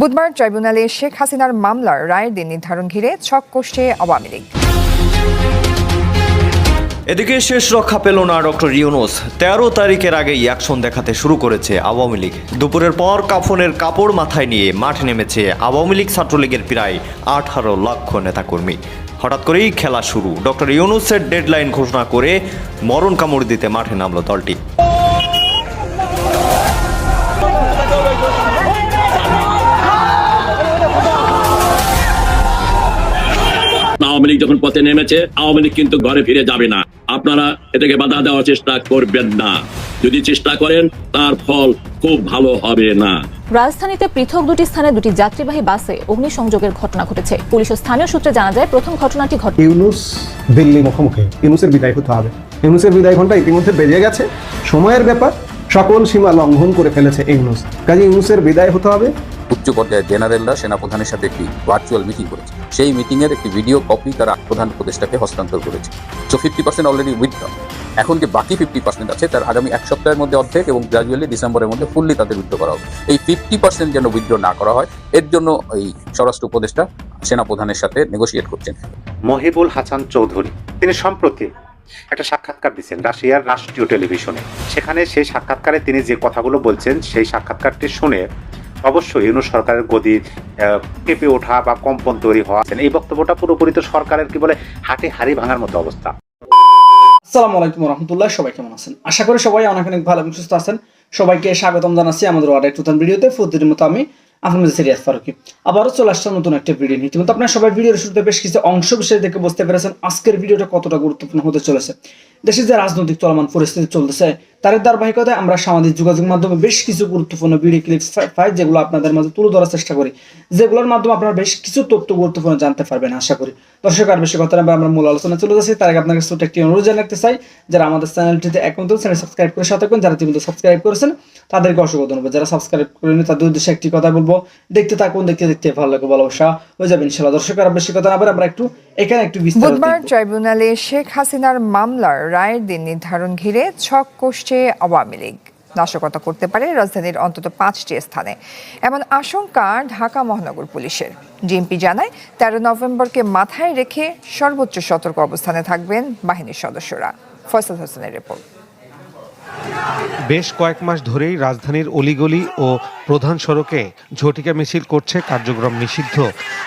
বুধবার ট্রাইব্যুনালে শেখ হাসিনার মামলার রায়ের দিন নির্ধারণ ঘিরে ছক কষছে আওয়ামী লীগ। এদিকে শেষ রক্ষা পেল না ডক্টর ইউনুস। তেরো তারিখের আগেই অ্যাকশন দেখাতে শুরু করেছে আওয়ামী লীগ। দুপুরের পর কাফনের কাপড় মাথায় নিয়ে মাঠে নেমেছে আওয়ামী লীগ ছাত্রলীগের প্রায় আঠারো লক্ষ নেতাকর্মী। হঠাৎ করেই খেলা শুরু। ডক্টর ইউনুসের ডেডলাইন ঘোষণা করে মরণ কামড় দিতে মাঠে নামলো দলটি। আওয়ামী লীগ যখন পথে নেমেছে আওয়ামী লীগ কিন্তু ঘরে ফিরে যাবে না। আপনারা এটাকে বাধা দেওয়ার চেষ্টা করবেন না। যদি চেষ্টা করেন তার ফল খুব ভালো হবে না। রাজধানীতে পৃথক দুটি স্থানে দুটি যাত্রীবাহী বাসে অগ্নিসংযোগের ঘটনা ঘটেছে। পুলিশ ও স্থানীয় সূত্রে জানা যায় প্রথম ঘটনাটি ঘটে ইউনুস দিল্লি মুখোমুখি। ইউনুসের বিদায় হতে হবে। ইউনুসের বিদায় ঘণ্টা ইতিমধ্যে বেজে গেছে। সময়ের ব্যাপার সকল সীমা লঙ্ঘন করে ফেলেছে ইউনুস। কাজে ইউনুসের বিদায় হতে হবে। উচ্চ পর্যায়ের জেনারেলরা সেনাপ্রধানের সাথে একটি ভার্চুয়াল মিটিং করেছে। সেই মিটিংয়ের একটি ভিডিও কপি তারা প্রধান উপদেষ্টাকে হস্তান্তর করেছে। So fifty percent already withdraw এখন যে বাকি ফিফটি পার্সেন্ট আছে তার আগামী এক সপ্তাহের মধ্যে অর্ধেক এবং গ্রাজুয়ালি ডিসেম্বরের মধ্যে ফুললি তাদের উইথড্র করা হবে। এই ফিফটি পার্সেন্ট যেন উইথড্র না করা হয় এর জন্য এই স্বরাষ্ট্র উপদেষ্টা সেনাপ্রধানের সাথে নেগোসিয়েট করছেন। মহিবুল হাসান চৌধুরী তিনি সম্প্রতি একটা সাক্ষাৎকার দিচ্ছেন রাশিয়ার রাষ্ট্রীয় টেলিভিশনে। সেখানে সেই সাক্ষাৎকারে তিনি যে কথাগুলো বলছেন, সেই সাক্ষাৎকারটি শুনে অবশ্যই ইউনুস সরকারের গদি কেঁপে ওঠা বা কম্পন তৈরি হওয়া এই বক্তব্যটা পুরোপুরি তো সরকারের কি বলে, হাটে হাড়ি ভাঙার মতো অবস্থা। আসসালামু আলাইকুম রহমতুল্লাহ সবাই কেমন আছেন? আশা করি সবাই অনেক অনেক ভালো এবং সুস্থ আছেন। সবাইকে স্বাগতম জানাচ্ছি আমাদের আরেক নতুন ভিডিওতে। প্রতিদিনের মতো আমি আপনাদের সিরিয়াস ফারুকি। আবারও চলে আসছে নতুন একটা ভিডিও নিয়ে। ইতিমধ্যে আপনার সবাই ভিডিওর শুরুতে বেশ কিছু অংশ বিশেষ দেখে বুঝতে পেরেছেন আজকের ভিডিওটা কতটা গুরুত্বপূর্ণ হতে চলেছে। দেশের যে রাজনৈতিক চলমান পরিস্থিতি চলতেছে তার ধারাবাহিকতায় আমরা সামাজিক যোগাযোগ মাধ্যমে বেশ কিছু গুরুত্বপূর্ণ ভিডিও ক্লিপস পাই যেগুলো আপনাদের মাঝে তুলে ধরার চেষ্টা করি। যেগুলোর মাধ্যমে আপনারা বেশ কিছু তথ্য গুরুত্বপূর্ণ জানতে পারবেন আশা করি। দর্শক আর বেশি কথা আমরা মূল আলোচনা চলে যাচ্ছি। তার আগে আপনাকে ছোট একটি অনুরোধ জানাতে চাই যারা আমাদের চ্যানেলটিতে এখন চ্যানেল সাবস্ক্রাইব করে সাথে যারা ইতিমধ্যে সাবস্ক্রাইব করেছেন তাদেরকে অসংখ্য ধন্যবাদ। যারা সাবস্ক্রাইব করেনি তাদের উদ্দেশ্যে একটি কথা বলব দেখতে থাকুন দেখতে দেখতে ভালো লাগে ভালোবাসা হয়ে যাবে ইনশাল্লাহ দর্শক আর বেশি কথা না আমরা একটু এখানে একটু বুধবার ট্রাইব্যুনালে শেখ হাসিনার মামলার রায়ের দিন নির্ধারণ ঘিরে ছক কষছে আওয়ামী লীগ নাশকতা করতে পারে রাজধানীর অন্তত পাঁচটি স্থানে। এমন আশঙ্কা ঢাকা মহানগর পুলিশের। ডিএমপি জানায়, তেরো নভেম্বরকে মাথায় রেখে সর্বোচ্চ সতর্ক অবস্থানে থাকবেন বাহিনীর সদস্যরা। ফয়সাল হোসেনের রিপোর্ট। বেশ কয়েক মাস ধরেই রাজধানীর অলিগলি ও প্রধান সড়কে ঝটিকা মিছিল করছে কার্যক্রম নিষিদ্ধ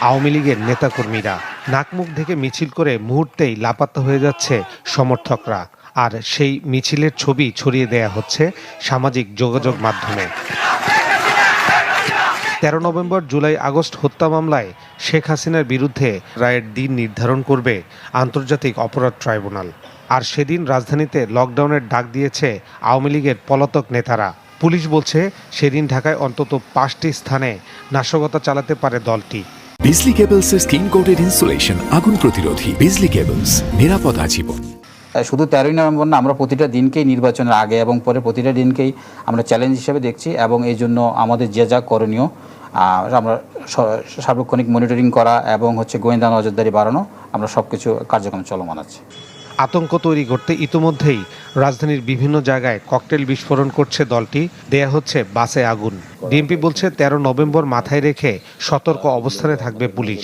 আওয়ামী লীগের নেতাকর্মীরা। নাকমুখ থেকে মিছিল করে মুহূর্তেই লাপাত্তা হয়ে যাচ্ছে সমর্থকরা। আর সেই মিছিলের ছবি ছড়িয়ে দেয়া হচ্ছে সামাজিক যোগাযোগ মাধ্যমে। তেরো নভেম্বর জুলাই আগস্ট হত্যা মামলায় শেখ হাসিনার বিরুদ্ধে রায়ের দিন নির্ধারণ করবে আন্তর্জাতিক অপরাধ ট্রাইব্যুনাল। আর সেদিন রাজধানীতে লকডাউনের ডাক দিয়েছে আওয়ামী লীগের পলাতক নেতারা। পুলিশ বলছে সেদিন ঢাকায় অন্তত পাঁচটি স্থানে নাশকতা চালাতে পারে দলটি। বিজলি কেবলসের স্কিন কোটেড ইনসুলেশন আগুন প্রতিরোধী বিজলি কেবলস, নিরাপদ আজীবন। শুধু তেরোই নভেম্বর না, আমরা প্রতিটা দিনকেই নির্বাচনের আগে এবং পরে প্রতিটা দিনকেই আমরা চ্যালেঞ্জ হিসেবে দেখছি এবং এই জন্য আমাদের যে যা করণীয় আমরা সার্বক্ষণিক মনিটরিং করা এবং হচ্ছে গোয়েন্দা নজরদারি বাড়ানো, আমরা সব কিছু কার্যক্রম চলমান আছে। আতঙ্ক তৈরি করতে ইতোমধ্যেই রাজধানীর বিভিন্ন জায়গায় ককটেল বিস্ফোরণ করছে দলটি, দেয়া হচ্ছে বাসে আগুন। ডিএমপি বলছে, তেরো নভেম্বর মাথায় রেখে সতর্ক অবস্থানে থাকবে পুলিশ।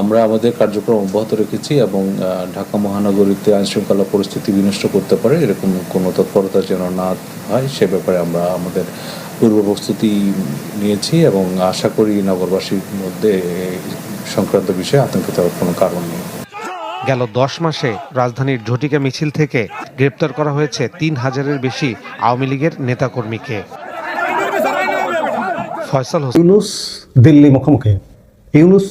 আমরা আমাদের কার্যক্রম অব্যাহত রেখেছি এবং ঢাকা মহানগরীতে আইন শৃঙ্খলা পরিস্থিতি বিনষ্ট করতে পারে এরকম কোনো তৎপরতা যেন না হয় সে ব্যাপারে আমরা আমাদের পূর্ব প্রস্তুতি নিয়েছি এবং আশা করি নগরবাসীর মধ্যে সংক্রান্ত বিষয়ে আতঙ্কিত হওয়ার কোনো কারণ নেই। গেল দশ মাসে রাজধানীর ঝটিকা মিছিল থেকে গ্রেপ্তার করা হয়েছে তিন হাজারের বেশি আওয়ামী লীগের নেতাকর্মীকে। ফয়সাল হোসেন। ইউনুস দিল্লি মুখোমুখি। ইউনুস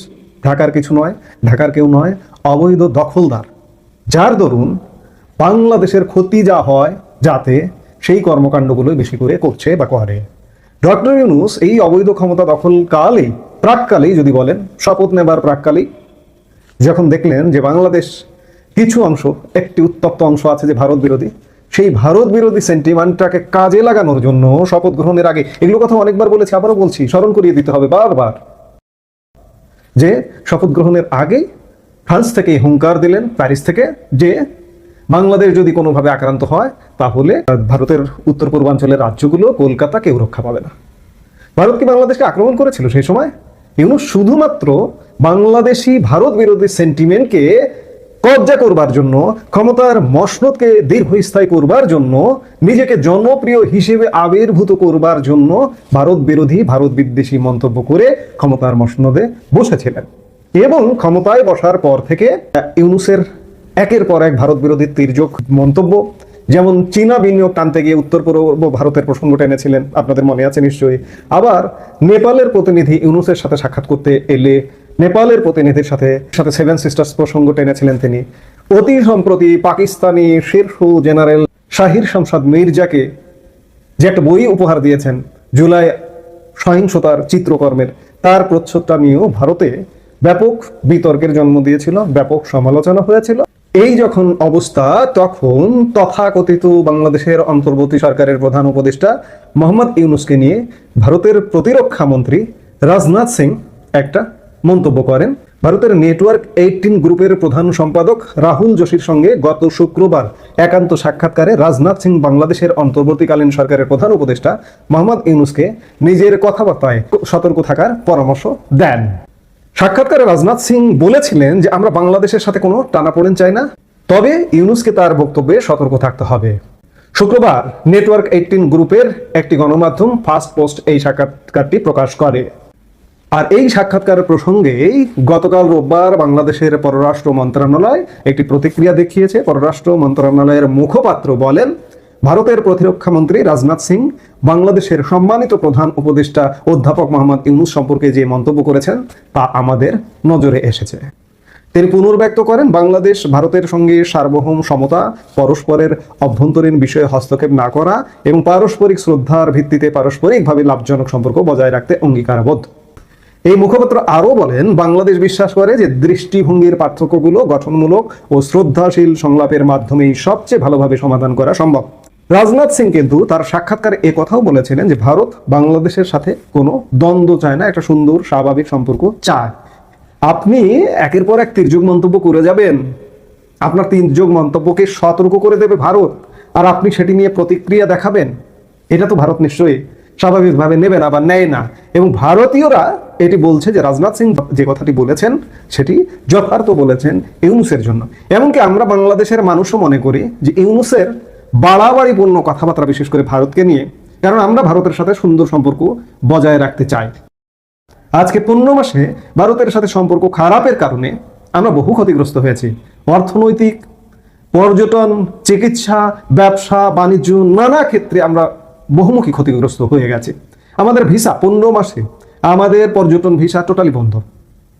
ঢাকার কিছু নয়, ঢাকার কেউ নয়, অবৈধ দখলদার। যার দরুন বাংলাদেশের ক্ষতি যা হয় যাতে সেই কর্মকাণ্ডগুলো বেশি করে করছে বা করে। ডক্টর ইউনুস এই অবৈধ ক্ষমতা দখলকালেই প্রাককালেই যদি বলেন, শপথ নেবার প্রাককালেই। যখন দেখলেন যে বাংলাদেশ কিছু অংশ, একটি উত্তপ্ত অংশ আছে যে ভারত বিরোধী, সেই ভারত বিরোধী সেন্টিমেন্টটাকে কাজে লাগানোর জন্য শপথ গ্রহণের আগে, এগুলো কথা অনেকবার বলেছি, আবারও বলছি, স্মরণ করিয়ে দিতে হবে বারবার। যে শপথ গ্রহণের আগেই ফ্রান্স থেকে হুঙ্কার দিলেন প্যারিস থেকে যে বাংলাদেশ যদি কোনোভাবে আক্রান্ত হয়, তাহলে ভারতের উত্তর পূর্বাঞ্চলের রাজ্যগুলো কলকাতা কেউ রক্ষা পাবে না। ভারত কি বাংলাদেশকে আক্রমণ করেছিল সেই সময়? এগুলো শুধুমাত্র বাংলাদেশি ভারত বিরোধী সেন্টিমেন্টকে কবজা করবার জন্য, ক্ষমতার মসনদকে দীর্ঘস্থায়ী করবার জন্য, নিজেকে জনপ্রিয় হিসেবে আবির্ভূত করবার জন্য ভারত বিরোধী, ভারত বিদ্বেষী মন্তব্য করে ক্ষমতার মসনদে বসেছিলেন। এবং ক্ষমতায় বসার পর থেকে ইউনুসের একের পর এক ভারত বিরোধী তির্যক মন্তব্য, যেমন চীনা বিনিয়োগ টানতে গিয়ে উত্তর পূর্ব ভারতের প্রসঙ্গ টেনেছিলেন, আপনাদের মনে আছে নিশ্চয়ই। আবার নেপালের প্রতিনিধি ইউনুসের সাথে সাক্ষাৎ করতে এলে নেপালের প্রতিনিধির সাথে সাথে সেভেন সিস্টার্স প্রসঙ্গ টেনেছিলেন তিনি। অতি সম্প্রতি পাকিস্তানি শীর্ষ জেনারেল শাহির শামসাদ মির্জাকে যে একটা বই উপহার দিয়েছেন জুলাই সহিংসতার চিত্রকর্মের। তার প্রচ্ছদটা নিয়েও ভারতে ব্যাপক বিতর্কের জন্ম দিয়েছিল, ব্যাপক সমালোচনা হয়েছিল। এই যখন অবস্থা, তখন তথাকথিত বাংলাদেশের অন্তর্বর্তী সরকারের প্রধান উপদেষ্টা মোহাম্মদ ইউনুসকে নিয়ে ভারতের প্রতিরক্ষা মন্ত্রী রাজনাথ সিং একটা মন্তব্য করেন। ভারতের নেটওয়ার্ক এইটিন গ্রুপের প্রধান সম্পাদক রাহুল যোশীর সঙ্গে গত শুক্রবার একান্ত সাক্ষাৎকারে রাজনাথ সিং বাংলাদেশের অন্তর্বর্তীকালীন সরকারের প্রধান উপদেষ্টা মোহাম্মদ ইউনুসকে নিজের কথাবার্তায় সতর্ক থাকার পরামর্শ দেন। সাক্ষাৎকারে রাজনাথ সিং বলেছিলেন যে, আমরা বাংলাদেশের সাথে কোনো টানাপোড়েন চাই না, তবে ইউনুসকে তার বক্তব্যে সতর্ক থাকতে হবে। শুক্রবার নেটওয়ার্ক এইটিন গ্রুপের একটি গণমাধ্যম ফার্স্ট পোস্ট এই সাক্ষাৎকারটি প্রকাশ করে। আর এই সাক্ষাৎকার প্রসঙ্গেই গতকাল রোববার বাংলাদেশের পররাষ্ট্র মন্ত্রণালয় একটি প্রতিক্রিয়া দেখিয়েছে। পররাষ্ট্র মন্ত্রণালয়ের মুখপাত্র বলেন, ভারতের প্রতিরক্ষা মন্ত্রী রাজনাথ সিং, বাংলাদেশের সম্মানিত প্রধান উপদেষ্টা অধ্যাপক মোহাম্মদ ইউনুস সম্পর্কে যে মন্তব্য করেছেন, তা আমাদের নজরে এসেছে। তিনি পুনর্ব্যক্ত করেন, বাংলাদেশ ভারতের সঙ্গে সার্বভৌম সমতা, পরস্পরের অভ্যন্তরীণ বিষয়ে হস্তক্ষেপ না করা এবং পারস্পরিক শ্রদ্ধার ভিত্তিতে পারস্পরিকভাবে লাভজনক সম্পর্ক বজায় রাখতে অঙ্গীকারবদ্ধ। এই মুখপাত্র আরও বলেন, বাংলাদেশ বিশ্বাস করে যে দৃষ্টিভঙ্গির পার্থক্যগুলো গঠনমূলক ও শ্রদ্ধাশীল সংলাপের মাধ্যমেই সবচেয়ে ভালোভাবে সমাধান করা সম্ভব। রাজনাথ সিং কিন্তু তার সাক্ষাৎকারে এ কথাও বলেছিলেন যে ভারত বাংলাদেশের সাথে কোনো দ্বন্দ্ব চায় না, একটা সুন্দর স্বাভাবিক সম্পর্ক চায়। আপনি একের পর এক তির্যক মন্তব্য করে যাবেন। আপনার তির্যক মন্তব্যকে সতর্ক করে দেবে ভারত। আর আপনি সেটি নিয়ে প্রতিক্রিয়া দেখাবেন। এটা তো ভারত নিশ্চয়ই স্বাভাবিকভাবে নেবে না বা নেয় না। এবং ভারতীয়রা এটি বলছে যে, রাজনাথ সিং যে কথাটি বলেছেন, সেটি যথার্থ বলেছেন ইউনুসের জন্য। এমনকি আমরা বাংলাদেশের মানুষও মনে করি যে, ইউনুসের বাড়াবাড়িপূর্ণ কথাবার্তা বিশেষ করে ভারতকে নিয়ে, কারণ আমরা ভারতের সাথে সুন্দর সম্পর্ক বজায় রাখতে চাই। আজকে পূর্ণ মাসে ভারতের সাথে সম্পর্ক খারাপের কারণে আমরা বহু ক্ষতিগ্রস্ত হয়েছি। অর্থনৈতিক, পর্যটন, চিকিৎসা, ব্যবসা, বাণিজ্য, নানা ক্ষেত্রে আমরা বহুমুখী ক্ষতিগ্রস্ত হয়ে গেছে। আমাদের ভিসা পনেরো মাসে। আমাদের পর্যটন ভিসা টোটালি বন্ধ।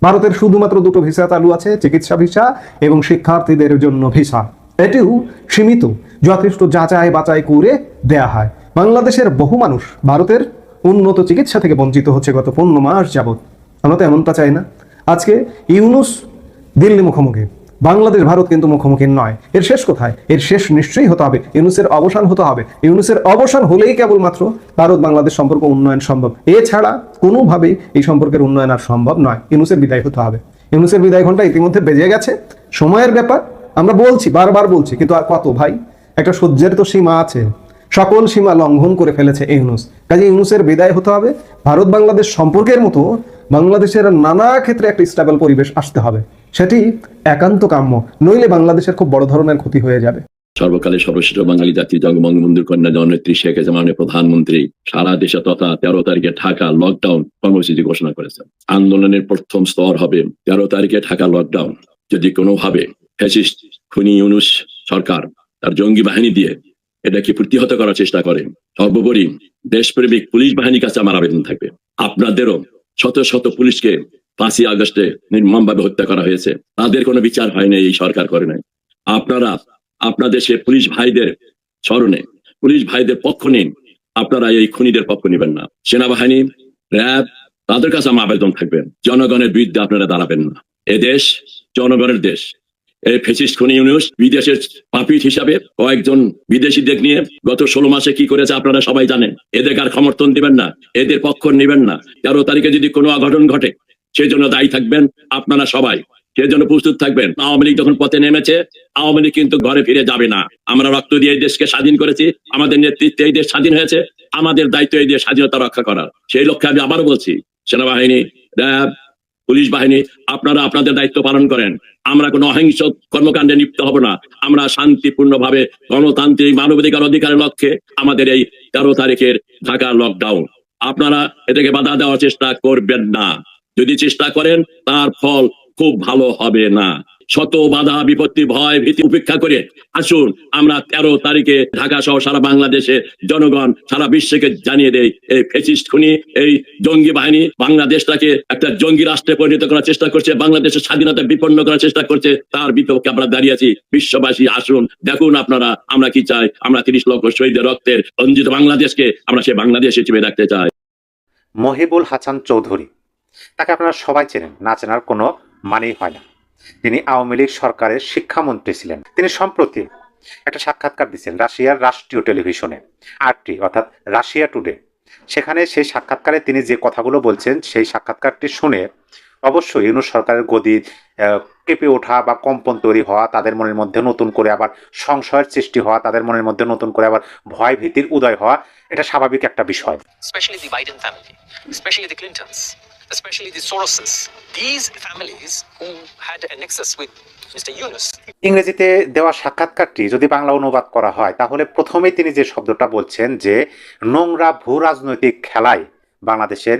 ভারতের শুধুমাত্র দুটো ভিসা চালু আছে, চিকিৎসা ভিসা এবং শিক্ষার্থীদের জন্য ভিসা। এটিও সীমিত, যথেষ্ট যাচাই বাছাই করে দেয়া হয়। বাংলাদেশের বহু মানুষ ভারতের উন্নত চিকিৎসা থেকে বঞ্চিত হচ্ছে গত পনেরো মাস যাবৎ। আমরা তো এমনটা চাই না। আজকে ইউনুস দিল্লি মুখোমুখি। বাংলাদেশ, ভারত কিন্তু মুখোমুখি নয়। এর শেষ কোথায়? এর শেষ নিশ্চয়ই হতে হবে। ইউনুসের অবসান হতে হবে। ইউনুসের অবসান হলেই কেবলমাত্র ভারত, বাংলাদেশ সম্পর্ক উন্নয়ন সম্ভব। এছাড়া কোনোভাবেই এই সম্পর্কের উন্নয়ন আর সম্ভব নয়। ইউনুসের বিদায় হতে হবে। ইউনুসের বিদায় ঘণ্টা ইতিমধ্যে বেজে গেছে। সময়ের ব্যাপার, আমরা বলছি, বারবার বলছি, কিন্তু আর কত ভাই? একটা সহ্যের তো সীমা আছে। সকল সীমা লঙ্ঘন করে ফেলেছে ইউনুস। কাজে ইউনুসের বিদায় হতে হবে। ভারত, বাংলাদেশ সম্পর্কের মতো বাংলাদেশের নানা ক্ষেত্রে একটা স্টেবল পরিবেশ আসতে হবে। সেটি একান্ত কাম্য। নইলে বাংলাদেশের খুব বড় ধরনের ক্ষতি হয়ে যাবে। সর্বকালের সর্বশ্রেষ্ঠ বাঙালি জাতি জঙ্গবঙ্গবন্ধুর কন্যা জননেত্রী শেখ হাসিনা প্রধানমন্ত্রী সারা দেশে তথা তেরো তারিখে ঢাকা লকডাউন কর্মসূচি ঘোষণা করেছেন। আন্দোলনের প্রথম স্তর হবে তেরো তারিখে ঢাকা লকডাউন যদি কোনোভাবে ফ্যাসিস্ট খুনি ইউনুস সরকার তার জঙ্গি বাহিনী দিয়ে এটাকে প্রতিহত করার চেষ্টা করে, সর্বোপরি দেশপ্রেমিক পুলিশ বাহিনীর কাছে আমার আবেদন থাকবে। আপনাদেরও শত শত পুলিশকে পাঁচই আগস্টে নির্মমভাবে হত্যা করা হয়েছে। তাদের কোনো বিচার হয়নি এই সরকার করে নাই। আপনারা, আপনাদের সে পুলিশ ভাইদের স্মরণে, পুলিশ ভাইদের পক্ষ নিন আপনারা এই খুনিদের পক্ষ নেবেন না। সেনাবাহিনী, র্যাব, তাদের কাছে আমার আবেদন থাকবে। জনগণের বিরুদ্ধে আপনারা দাঁড়াবেন না। এ দেশ, জনগণের দেশ। এই ফেসিস্ট খুনি ইউনিউস বিদেশের পাপিট হিসাবে কয়েকজন বিদেশিদের নিয়ে গত ষোলো মাসে কি করেছে আপনারা সবাই জানেন। এদের আর সমর্থন দিবেন না। এদের পক্ষ নেবেন না। তেরো তারিখে যদি কোনো অঘটন ঘটে সেজন্য দায়ী থাকবেন আপনারা সবাই। সেজন্য প্রস্তুত থাকবেন। আওয়ামী লীগ যখন পথে নেমেছে, আওয়ামী লীগ কিন্তু ঘরে ফিরে যাবে না। আমরা রক্ত দিয়ে এই দেশকে স্বাধীন করেছি, আমাদের নেতৃত্বে এই দেশ স্বাধীন হয়েছে, আমাদের দায়িত্ব এই দেশ স্বাধীনতা রক্ষা করার। সেই লক্ষ্যে আমি আবারও বলছি, সেনাবাহিনী, র্যাব, পুলিশ বাহিনী, আপনারা আপনাদের দায়িত্ব পালন করেন। আমরা কোনো অহিংস কর্মকাণ্ডে লিপ্ত হব না। আমরা শান্তিপূর্ণভাবে গণতান্ত্রিক মানবাধিকার অধিকারের লক্ষ্যে আমাদের এই তেরো তারিখের ঢাকা লকডাউন আপনারা এটাকে বাধা দেওয়ার চেষ্টা করবেন না। যদি চেষ্টা করেন, তার ফল খুব ভালো হবে না। শত বাধা, বিপত্তি, ভয়, ভীতি উপেক্ষা করে আসুন, আমরা তেরো তারিখে ঢাকা সহ সারা বাংলাদেশের জনগণ সারা বিশ্বকে জানিয়ে দেই, এই ফেসিস্ট খুনি, এই জঙ্গি বাহিনী বাংলাদেশটাকে একটা জঙ্গি রাষ্ট্রে পরিণত করার চেষ্টা করছে, বাংলাদেশের স্বাধীনতা বিপন্ন করার চেষ্টা করছে, তার বিপক্ষে আমরা দাঁড়িয়ে আছি। বিশ্ববাসী, আসুন, দেখুন আপনারা, আমরা কি চাই? আমরা তিরিশ লক্ষ শহীদের রক্তের রঞ্জিত বাংলাদেশকে আমরা সে বাংলাদেশ হিসেবে রাখতে চাই। মহিবুল হাসান চৌধুরী তাকে আপনারা সবাই চেনেন না চেনার কোনো মানেই হয় না। তিনি আওয়ামী লীগ সরকারের শিক্ষামন্ত্রী ছিলেন। তিনি সম্প্রতি একটা সাক্ষাৎকার দিচ্ছেন রাশিয়ার রাষ্ট্রীয় টেলিভিশনে আরটি অর্থাৎ রাশিয়া টুডে। সেখানে সেই সাক্ষাৎকারে তিনি যে কথাগুলো বলছেন সেই সাক্ষাৎকারটি শুনে অবশ্যই ইউনুস সরকারের গদি কেঁপে ওঠা বা কম্পন তৈরি হওয়া তাদের মনের মধ্যে নতুন করে আবার সংশয়ের সৃষ্টি হওয়া তাদের মনের মধ্যে নতুন করে আবার ভয় ভীতির উদয় হওয়া এটা স্বাভাবিক একটা বিষয়। The Biden family, especially the Clintons, especially the Soroses. These families who had a nexus with Mr. Yunus. ইংরেজিতে দেওয়া সাক্ষাৎকারটি যদি বাংলা অনুবাদ করা হয়, তাহলে প্রথমেই তিনি যে শব্দটা বলছেন যে নোংরা ভূ রাজনৈতিক খেলায় বাংলাদেশের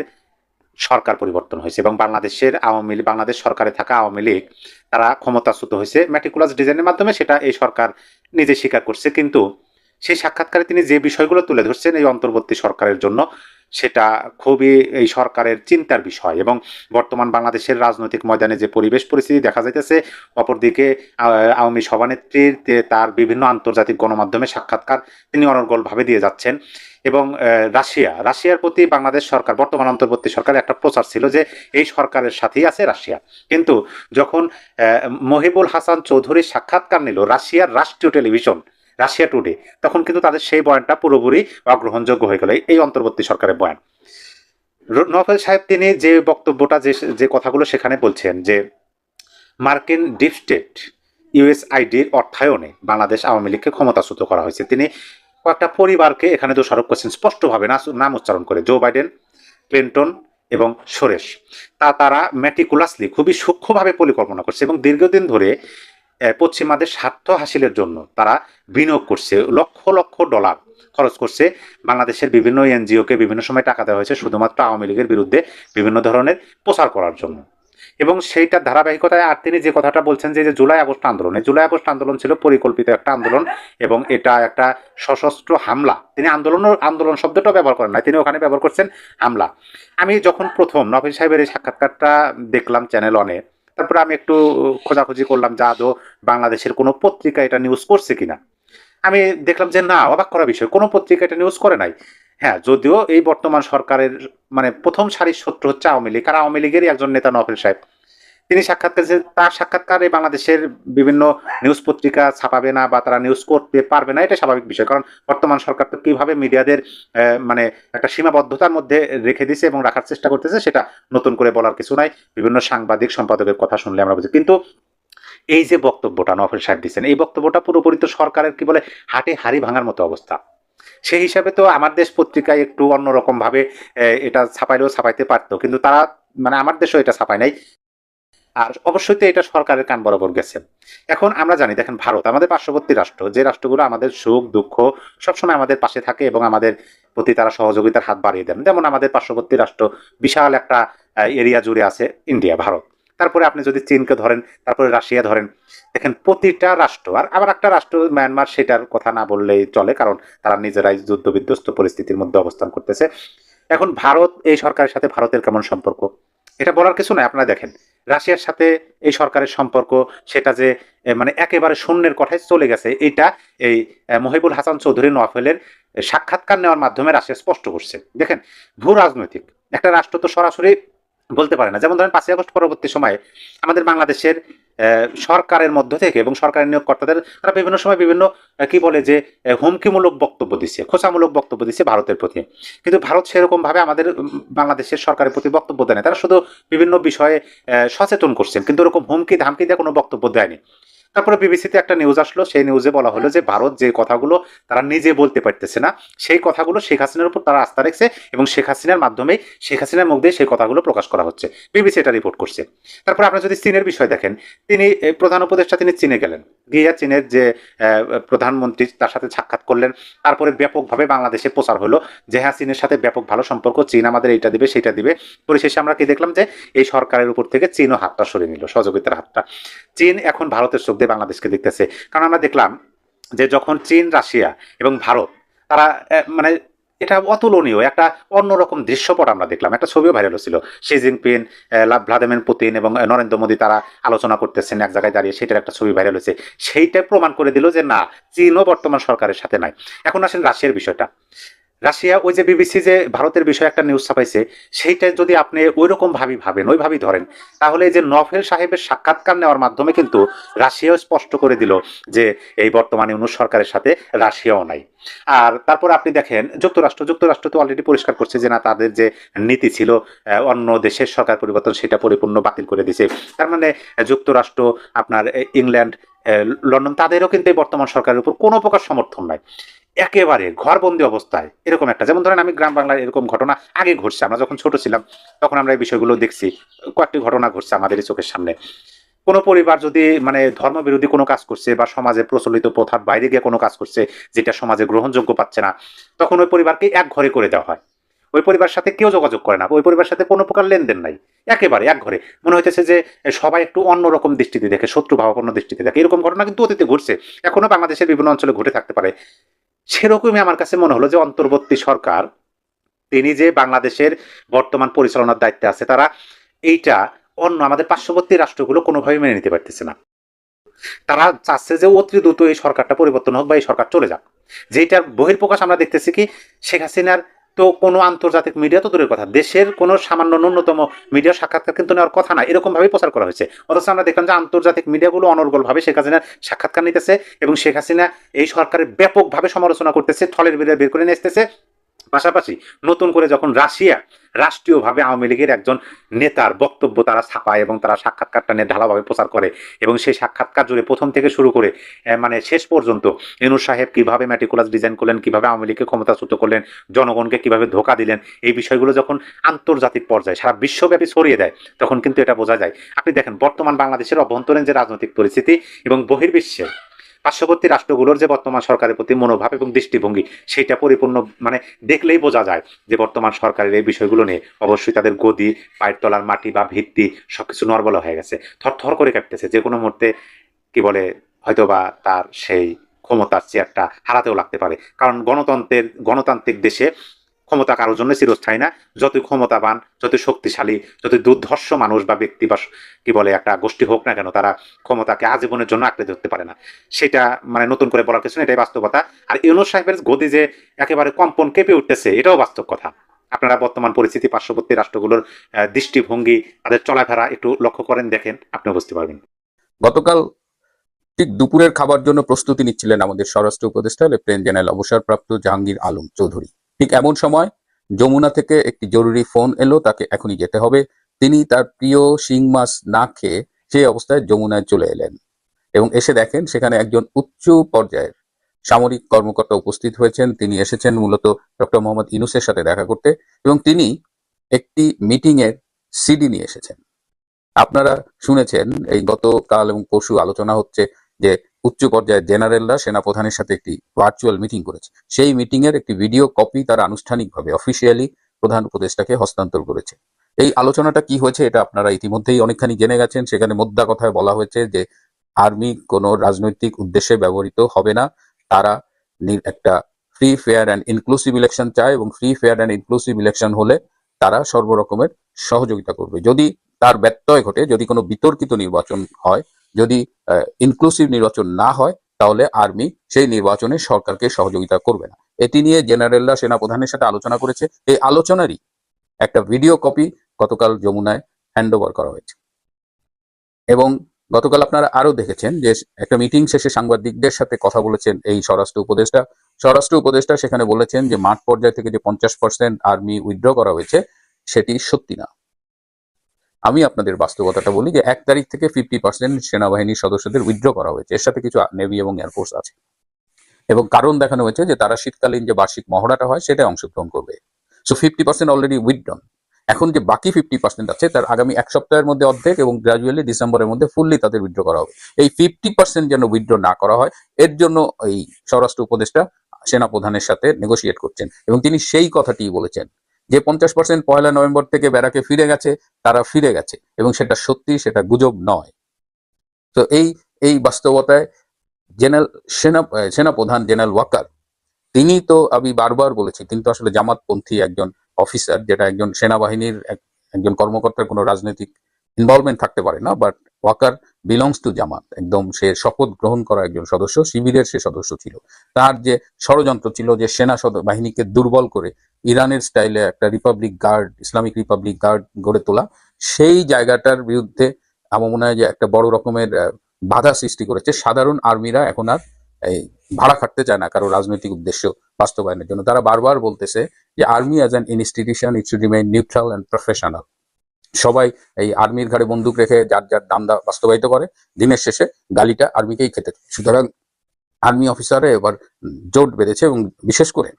সরকার পরিবর্তন হয়েছে এবং বাংলাদেশের আওয়ামী লীগ, বাংলাদেশ সরকারে থাকা আওয়ামী লীগ, তারা ক্ষমতাচ্যুত হয়েছে ম্যাটিকুলাস ডিজাইনের মাধ্যমে সেটা এই সরকার নিজে স্বীকার করছে কিন্তু সেই সাক্ষাৎকারে তিনি যে বিষয়গুলো তুলে ধরছেন এই অন্তর্বর্তী সরকারের জন্য সেটা খুবই এই সরকারের চিন্তার বিষয় এবং বর্তমান বাংলাদেশের রাজনৈতিক ময়দানে যে পরিবেশ পরিস্থিতি দেখা যাইতেছে, অপরদিকে আওয়ামী সভানেত্রীর তার বিভিন্ন আন্তর্জাতিক গণমাধ্যমে সাক্ষাৎকার তিনি অনর্গলভাবে দিয়ে যাচ্ছেন এবং রাশিয়া, রাশিয়ার প্রতি বাংলাদেশ সরকার, বর্তমান অন্তর্বর্তী সরকারের একটা প্রচার ছিল যে এই সরকারের সাথেই আছে রাশিয়া। কিন্তু যখন মহিবুল হাসান চৌধুরীর সাক্ষাৎকার নিল, রাশিয়ার রাষ্ট্রীয় টেলিভিশন রাশিয়া টুডে তখন কিন্তু তাদের সেই বয়ানটা পুরোপুরি অগ্রহণযোগ্য হয়ে গেল, এই অন্তর্বর্তী সরকারের বয়ান। নফেল সাহেব তিনি যে বক্তব্যটা, যে যে কথাগুলো সেখানে বলছেন যে, মার্কিন ডিপ স্টেট ইউএসআইডির অর্থায়নে বাংলাদেশ আওয়ামী লীগকে ক্ষমতাচ্যুত করা হয়েছে। তিনি কয়েকটা পরিবারকে এখানে দোষারোপ করছেন, স্পষ্টভাবে নাম উচ্চারণ করে, জো বাইডেন, ক্লিন্টন এবং সুরেশ তা তারা ম্যাটিকুলাসলি খুবই সূক্ষ্মভাবে পরিকল্পনা করছে এবং দীর্ঘদিন ধরে পশ্চিমাদের স্বার্থ হাসিলের জন্য তারা বিনিয়োগ করছে। লক্ষ লক্ষ ডলার খরচ করছে। বাংলাদেশের বিভিন্ন এনজিওকে বিভিন্ন সময় টাকা দেওয়া হয়েছে, শুধুমাত্র আওয়ামী লীগের বিরুদ্ধে বিভিন্ন ধরনের প্রচার করার জন্য। এবং সেইটার ধারাবাহিকতায় আর তিনি যে কথাটা বলছেন যে জুলাই আগস্ট আন্দোলন জুলাই আগস্ট আন্দোলন ছিল পরিকল্পিত একটা আন্দোলন এবং এটা একটা সশস্ত্র হামলা। তিনি আন্দোলন আন্দোলন শব্দটাও ব্যবহার করেন না তিনি ওখানে ব্যবহার করছেন হামলা। আমি যখন প্রথম নভেল সাহেবের এই সাক্ষাৎকারটা দেখলাম চ্যানেল অনে তারপরে আমি একটু খোঁজাখুঁজি করলাম যে আদৌ বাংলাদেশের কোনো পত্রিকা এটা নিউজ করছে কিনা। আমি দেখলাম যে না, অবাক করা বিষয়, কোনো পত্রিকা এটা নিউজ করে নাই। হ্যাঁ যদিও এই বর্তমান সরকারের মানে প্রথম সারির শত্রু হচ্ছে আওয়ামী লীগ, আর আওয়ামী লীগেরই একজন নেতা নফেল সাহেব। তিনি সাক্ষাৎকার তার সাক্ষাৎকারে বাংলাদেশের বিভিন্ন নিউজ পত্রিকা ছাপাবে না বা তারা নিউজ করতে পারবে না, এটা স্বাভাবিক বিষয়। কারণ বর্তমান সরকার তো কীভাবে মিডিয়াদের মানে একটা সীমাবদ্ধতার মধ্যে রেখে দিছে এবং রাখার চেষ্টা করতেছে, সেটা নতুন করে বলার কিছু নাই। বিভিন্ন সাংবাদিক সম্পাদকের কথা শুনলে আমরা বুঝি। কিন্তু এই যে বক্তব্যটা নফেল সাহেব দিচ্ছেন, এই বক্তব্যটা পুরোপুরি তো সরকারের কি বলে, হাটে হাড়ি ভাঙার মতো অবস্থা। সেই হিসাবে তো আমার দেশ পত্রিকায় একটু অন্যরকম ভাবে এটা ছাপাইলেও ছাপাইতে পারতো। কিন্তু তারা মানে আমার দেশও এটা ছাপায় নাই। আর অবশ্যই তো এটা সরকারের কান বরাবর গেছে। এখন আমরা জানি, দেখেন ভারত, আমাদের পার্শ্ববর্তী রাষ্ট্র, যে রাষ্ট্রগুলো আমাদের সুখ, দুঃখ সবসময় আমাদের পাশে থাকে এবং আমাদের প্রতি তারা সহযোগিতার হাত বাড়িয়ে দেন। যেমন আমাদের পার্শ্ববর্তী রাষ্ট্র বিশাল একটা এরিয়া জুড়ে আছে ইন্ডিয়া, ভারত। তারপরে আপনি যদি চীনকে ধরেন, তারপরে রাশিয়া ধরেন, দেখেন প্রতিটা রাষ্ট্র, আর আবার একটা রাষ্ট্র মায়ানমার সেটার কথা না বললেই চলে, কারণ তারা নিজেরাই যুদ্ধ বিধ্বস্ত পরিস্থিতির মধ্যে অবস্থান করতেছে। এখন ভারত, এই সরকারের সাথে ভারতের কেমন সম্পর্ক? এটা বলার কিছু নয় আপনারা দেখেন। রাশিয়ার সাথে এই সরকারের সম্পর্ক, সেটা যে মানে একেবারে শূন্যের কথায় চলে গেছে এটা এই মহিবুল হাসান চৌধুরী নোয়াফেলের সাক্ষাৎকার নেওয়ার মাধ্যমে রাশিয়া স্পষ্ট করছে। দেখেন, ভূ রাজনৈতিক, একটা রাষ্ট্র তো সরাসরি বলতে পারে না। যেমন ধরেন পাঁচই আগস্ট পরবর্তী সময়ে আমাদের বাংলাদেশের সরকারের মধ্য থেকে এবং সরকারের নিয়োগকর্তাদের তারা বিভিন্ন সময় বিভিন্ন কি বলে যে হুমকিমূলক বক্তব্য দিচ্ছে, খোঁচামূলক বক্তব্য দিচ্ছে ভারতের প্রতি। কিন্তু ভারত সেরকমভাবে আমাদের বাংলাদেশের সরকারের প্রতি বক্তব্য দেয় না। তারা শুধু বিভিন্ন বিষয়ে সচেতন করছেন। কিন্তু ওরকম হুমকি ধামকি দিয়ে কোনো বক্তব্য দেয়নি। তারপরে বিবিসিতে একটা নিউজ আসলো, সেই নিউজে বলা হলো যে ভারত যে কথাগুলো তারা নিজে বলতে পারতেছে না, সেই কথাগুলো শেখ হাসিনার উপর তারা আস্থা রেখেছে এবং শেখ হাসিনার মাধ্যমেই শেখ হাসিনার মুখ দিয়ে সেই কথাগুলো প্রকাশ করা হচ্ছে। বিবিসি এটা রিপোর্ট করছে। তারপর আপনারা যদি চীনের বিষয় দেখেন, তিনি প্রধান উপদেষ্টা তিনি চীনে গেলেন। গিয়ে চীনের যে প্রধানমন্ত্রী তার সাথে সাক্ষাৎ করলেন। তারপরে ব্যাপকভাবে বাংলাদেশে প্রচার হলো যে হ্যাঁ চীনের সাথে ব্যাপক ভালো সম্পর্ক, চীন আমাদের এইটা দিবে সেটা দিবে। পরিশেষে আমরা কি দেখলাম যে, এই সরকারের উপর থেকে চীনও হাতটা সরিয়ে নিল, সহযোগিতার হাতটা। চীন এখন ভারতের চোখ দিয়ে বাংলাদেশকে দেখতেছে। কারণ আমরা দেখলাম যে, যখন চীন, রাশিয়া এবং ভারত, তারা মানে এটা অতুলনীয় একটা অন্যরকম দৃশ্যপট আমরা দেখলাম। একটা ছবিও ভাইরাল হচ্ছিল। শি জিনপিং আহ, লা- ভ্লাদিমির পুতিন এবং নরেন্দ্র মোদী তারা আলোচনা করতেছেন এক জায়গায় দাঁড়িয়ে। সেটার একটা ছবি ভাইরাল হয়েছে। সেইটা প্রমাণ করে দিল যে না চীনও বর্তমান সরকারের সাথে নাই। এখন আসেন রাশিয়ার বিষয়টা। রাশিয়া, ওই যে বিবিসি যে ভারতের বিষয়ে একটা নিউজ ছাপাইছে, সেইটা যদি আপনি ওই রকম ভাবি ভাবেন ওইভাবেই ধরেন, তাহলে যে নফেল সাহেবের সাক্ষাৎকার নেওয়ার মাধ্যমে কিন্তু রাশিয়াও স্পষ্ট করে দিল যে এই বর্তমানে ইউনুস সরকারের সাথে রাশিয়াও নাই। আর তারপর আপনি দেখেন, যুক্তরাষ্ট্র যুক্তরাষ্ট্র তো অলরেডি পরিষ্কার করছে যে না, তাদের যে নীতি ছিল অন্য দেশের সরকার পরিবর্তন, সেটা পরিপূর্ণ বাতিল করে দিয়েছে। তার মানে যুক্তরাষ্ট্র, আপনার ইংল্যান্ড লন্ডন, তাদেরও কিন্তু এই বর্তমান সরকারের উপর কোনো প্রকার সমর্থন নাই। একেবারে ঘরবন্দি অবস্থায়, এরকম একটা। যেমন ধরেন আমি গ্রাম বাংলার এরকম ঘটনা আগে ঘটছে। আমরা যখন ছোট ছিলাম, তখন আমরা এই বিষয়গুলো দেখছি। কয়েকটি ঘটনা ঘটছে আমাদের চোখের সামনে। কোনো পরিবার যদি মানে ধর্মবিরোধী কোনো কাজ করছে বা সমাজে প্রচলিত প্রথার বাইরে গিয়ে কোনো কাজ করছে, যেটা সমাজে গ্রহণযোগ্য পাচ্ছে না, তখন ওই পরিবারকে এক ঘরে করে দেওয়া হয়। ওই পরিবার সাথে কেউ যোগাযোগ করে না। ওই পরিবার সাথে কোনো প্রকার লেনদেন নাই। একেবারে এক ঘরে। মনে হইতেছে যে, সবাই একটু অন্যরকম দৃষ্টিতে দেখে শত্রু ভাবাপন্ন দৃষ্টিতে দেখে। এরকম ঘটনা কিন্তু অতীতে ঘটছে। এখনও বাংলাদেশের বিভিন্ন অঞ্চলে ঘটে থাকতে পারে। সেরকমই আমার কাছে মনে হলো যে অন্তর্বর্তী সরকার, তিনি যে বাংলাদেশের বর্তমান পরিচালনার দায়িত্বে আছে, তারা এইটা অন্য আমাদের পার্শ্ববর্তী রাষ্ট্রগুলো কোনোভাবে মেনে নিতে পারতেছে না। তারা চাচ্ছে যে অতি দ্রুত এই সরকারটা পরিবর্তন হোক বা এই সরকার চলে যাক। যেটার বহির্প্রকাশ আমরা দেখতেছি কি, শেখ হাসিনার তো কোনো আন্তর্জাতিক মিডিয়া তো দূরের কথা। দেশের কোনো সামান্য ন্যূনতম মিডিয়া সাক্ষাৎকার কিন্তু নেওয়ার কথা না এরকম ভাবে প্রচার করা হয়েছে। অথচ আমরা দেখলাম যে আন্তর্জাতিক মিডিয়াগুলো অনর্গলভাবে শেখ হাসিনার সাক্ষাৎকার নিতেছে এবং শেখ হাসিনা এই সরকারের ব্যাপকভাবে সমালোচনা করতেছে, থলের বেড়ে বের করে নিয়ে আসতেছে। পাশাপাশি নতুন করে যখন রাশিয়া রাষ্ট্রীয়ভাবে আওয়ামী লীগের একজন নেতার বক্তব্য তারা ছাপায় এবং তারা সাক্ষাৎকারটা নিয়ে ঢালাভাবে প্রচার করে এবং সেই সাক্ষাৎকার জুড়ে প্রথম থেকে শুরু করে মানে শেষ পর্যন্ত ইনুর সাহেব কীভাবে ম্যাটিকুলাস ডিজাইন করলেন, কীভাবে আওয়ামী লীগকে ক্ষমতাচ্যুত করলেন, জনগণকে কীভাবে ধোকা দিলেন, এই বিষয়গুলো যখন আন্তর্জাতিক পর্যায়ে সারা বিশ্বব্যাপী ছড়িয়ে দেয়, তখন কিন্তু এটা বোঝা যায়। আপনি দেখেন, বর্তমান বাংলাদেশের অভ্যন্তরীণ যে রাজনৈতিক পরিস্থিতি এবং বহির্বিশ্বের পার্শ্ববর্তী রাষ্ট্রগুলোর যে বর্তমান সরকারের প্রতি মনোভাব এবং দৃষ্টিভঙ্গি, সেটা পরিপূর্ণ মানে দেখলেই বোঝা যায় যে বর্তমান সরকারের এই বিষয়গুলো নিয়ে অবশ্যই তাদের গদি, পায়ের তলার মাটি বা ভিত্তি সবকিছু নর্বল হয়ে গেছে। থরথর করে কাটতেছে যে কোনো মুহূর্তে কি বলে, হয়তোবা তার সেই ক্ষমতার চেয়ারটা হারাতেও লাগতে পারে। কারণ গণতন্ত্রের, গণতান্ত্রিক দেশে ক্ষমতা কারোর জন্য চিরস্থায়ী না। যতই ক্ষমতাবান, যতই শক্তিশালী, যতই দুর্ধর্ষ মানুষ বা ব্যক্তি বা কি বলে, একটা গোষ্ঠী হোক না কেন, তারা ক্ষমতাকে আজীবনের জন্য আঁকড়ে ধরতে পারে না। সেটা মানে নতুন করে বলার কিছু না এটাই বাস্তবতা। আর ইউনুস সাহেবের গদি যে একেবারে কম্পন কেঁপে উঠতেছে, এটাও বাস্তব কথা। আপনারা বর্তমান পরিস্থিতি, পার্শ্ববর্তী রাষ্ট্রগুলোর দৃষ্টিভঙ্গি, তাদের চলাফেরা একটু লক্ষ্য করেন, দেখেন আপনি বুঝতে পারবেন। গতকাল ঠিক দুপুরের খাবার জন্য প্রস্তুতি নিচ্ছিলেন আমাদের স্বরাষ্ট্র উপদেষ্টা, লেফটেন্যান্ট জেনারেল অবসরপ্রাপ্ত জাহাঙ্গীর আলম চৌধুরী। ঠিক এমন সময় যমুনা থেকে একটি জরুরি ফোন এলো, তাকে এখনই যেতে হবে। তিনি তার প্রিয় শিং মাছ না খেয়ে সেই অবস্থায় যমুনায় চলে এলেন এবং এসে দেখেন সেখানে একজন উচ্চ পর্যায়ের সামরিক কর্মকর্তা উপস্থিত হয়েছেন। তিনি এসেছেন মূলত ডক্টর মোহাম্মদ ইনুসের সাথে দেখা করতে এবং তিনি একটি মিটিং এর সিডি নিয়ে এসেছেন। আপনারা শুনেছেন এই গতকাল এবং পরশু আলোচনা হচ্ছে যে উচ্চ পর্যায়ের জেনারেলরা সেনাপ্রধানের সাথে একটি ভার্চুয়াল মিটিং করেছে। সেই মিটিং এর একটি ভিডিও কপি তারা আনুষ্ঠানিকভাবে অফিসিয়ালি প্রধান উপদেষ্টাকে হস্তান্তর করেছে। এই আলোচনাটা কি হয়েছে এটা আপনারা ইতিমধ্যেই অনেকখানি জেনে গেছেন। সেখানে মোদ্দা কথায় বলা হয়েছে যে আর্মি কোনো রাজনৈতিক উদ্দেশ্যে ব্যবহৃত হবে না। তারা একটা free fair and inclusive election চায় এবং free fair and inclusive election হলে তারা সর্বরকমের সহযোগিতা করবে। যদি তার ব্যত্যয় ঘটে, যদি কোনো বিতর্কিত নির্বাচন হয় যদি ইনক্লুসিভ নির্বাচন না হয়, তাহলে আর্মি সেই নির্বাচনে সরকারকে সহযোগিতা করবে না। এটি নিয়ে জেনারেলরা, সেনাপ্রধানের সাথে আলোচনা করেছে। এই আলোচনারই একটা ভিডিও কপি গতকাল যমুনায় হ্যান্ড করা হয়েছে। এবং গতকাল আপনারা আরও দেখেছেন যে, একটা মিটিং শেষে সাংবাদিকদের সাথে কথা বলেছেন এই স্বরাষ্ট্র উপদেষ্টা। স্বরাষ্ট্র উপদেষ্টা সেখানে বলেছেন যে, মাঠ পর্যায় থেকে যে পঞ্চাশ পার্সেন্ট আর্মি উইথড্র করা হয়েছে, সেটি সত্যি না। আপনাদের বাস্তবতাটা বলি যে এক তারিখ থেকে ফিফটি পার্সেন্ট সেনাবাহিনীর সদস্যদের উইথড্র করা হয়েছে। এর সাথে কিছু নেভি এবং এয়ারফোর্স আছে। এবং কারণ দেখানো হয়েছে যে তারা শীতকালীন যে বার্ষিক মহড়াটা হয় সেটা অংশগ্রহণ করবে। So fifty percent already withdrawn এখন যে বাকি ফিফটি পার্সেন্ট আছে, তার আগামী এক সপ্তাহের মধ্যে অর্ধেক এবং গ্রাজুয়ালি ডিসেম্বরের মধ্যে ফুললি তাদের উইথড্র করা হবে। এই ফিফটি পার্সেন্ট যেন উইথড্র না করা হয়, এর জন্য এই স্বরাষ্ট্র উপদেষ্টা সেনা প্রধানের সাথে নেগোসিয়েট করছেন। এবং তিনি সেই কথাটি বলেছেন। যে পঞ্চাশ পার্সেন্ট পয়লা নভেম্বর থেকে ব্যারাকে ফিরে গেছে, তারা ফিরে গেছে এবং সেটা সত্যি, সেটা গুজব নয়। তো এই এই বাস্তবতায় জেনারেল সেনা, সেনাপ্রধান জেনারেল ওয়াকার, তিনি তো আমি বারবার বলেছি, তিনি তো আসলে জামাতপন্থী একজন অফিসার, যেটা একজন সেনাবাহিনীর এক- একজন কর্মকর্তার কোনো রাজনৈতিক ইনভলভমেন্ট থাকতে পারে না but Waker belongs to Jamaat. একদম সে শপথ গ্রহণ করা একজন সদস্য, শিবিরের সে সদস্য ছিল। তার যে ষড়যন্ত্র ছিল যে সেনা বাহিনীকে দুর্বল করে ইরানের স্টাইলে একটা republic guard Islamic republic guard গড়ে তোলা, সেই জায়গাটার বিরুদ্ধে আমার মনে হয় যে একটা বড় রকমের বাধা সৃষ্টি করেছে। সাধারণ আর্মিরা এখন আর এই ভাড়া খাটতে চায় না কারও রাজনৈতিক উদ্দেশ্য বাস্তবায়নের জন্য। তারা বারবার বলতেছে যে army as an institution it should remain neutral and professional সবাই এই আর্মির ঘাড়ে বন্দুক রেখে যার যার দান্দা বাস্তবায়িত করে, দিনের শেষে গালিটা আর্মিকেই খেতে সুতরাং আর্মি অফিসারে এবার জোট বেঁধেছে এবং বিশেষ করে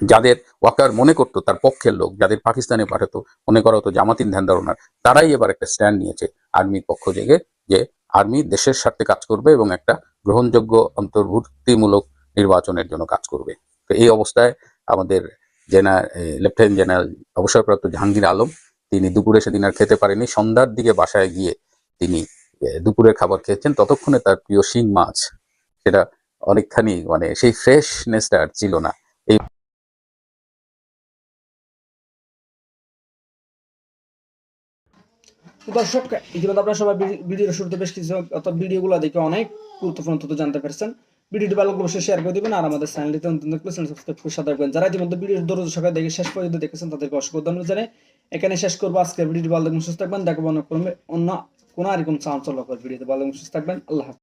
যাদের ওয়াকার মনে করতো তার পক্ষের লোক, যাদের পাকিস্তানে পাঠাতো, মনে করা হতো জামাতিন ধ্যান ধারণার, তারাই এবার একটা স্ট্যান্ড নিয়েছে আর্মির পক্ষ থেকে যে আর্মি দেশের স্বার্থে কাজ করবে এবং একটা গ্রহণযোগ্য, অন্তর্ভুক্তিমূলক নির্বাচনের জন্য কাজ করবে। তো এই অবস্থায় আমাদের জেনারেল লেফটেন্যান্ট জেনারেল অবসরপ্রাপ্ত জাহাঙ্গীর আলম তিনি দুপুরে সেদিন আর খেতে পারেনি। সন্ধ্যার দিকে বাসায় গিয়ে তিনি আহ, দুপুরের খাবার খেয়েছেন। ততক্ষণে তার প্রিয় শিং মাছ সেটা অনেকখানি মানে সেই ফ্রেশনেসটা আর ছিল না। তো দর্শক ইতিমধ্যে আপনারা সবাই ভিডি- ভিডিওর শুরুতে বেশ কিছু অর্থাৎ ভিডিওগুলো দেখে অনেক গুরুত্বপূর্ণ তথ্য জানতে পারছেন। ভিডিওটি ভালো অবশ্যই শেয়ার করে দিবেন আর আমাদের চ্যানেলটিতে নতুন দেখলে চ্যানেল সাবস্ক্রাইব করে সাথে রাখবেন যারা ইতিমধ্যে ভিডিওর দরজ সকালে দেখে শেষ পর্যন্ত দেখেছেন তাদেরকে অসংখ্য ধন্যবাদ জানাই। এখানে শেষ করব আজকের ভিডিওটি। ভালো থাকবেন, সুস্থ থাকবেন। দেখব অন্য কোনো অন্য কোনো আর চাঞ্চল্যকর ভিডিওতে। ভালো থাকবেন, সুস্থ থাকবেন। আল্লাহ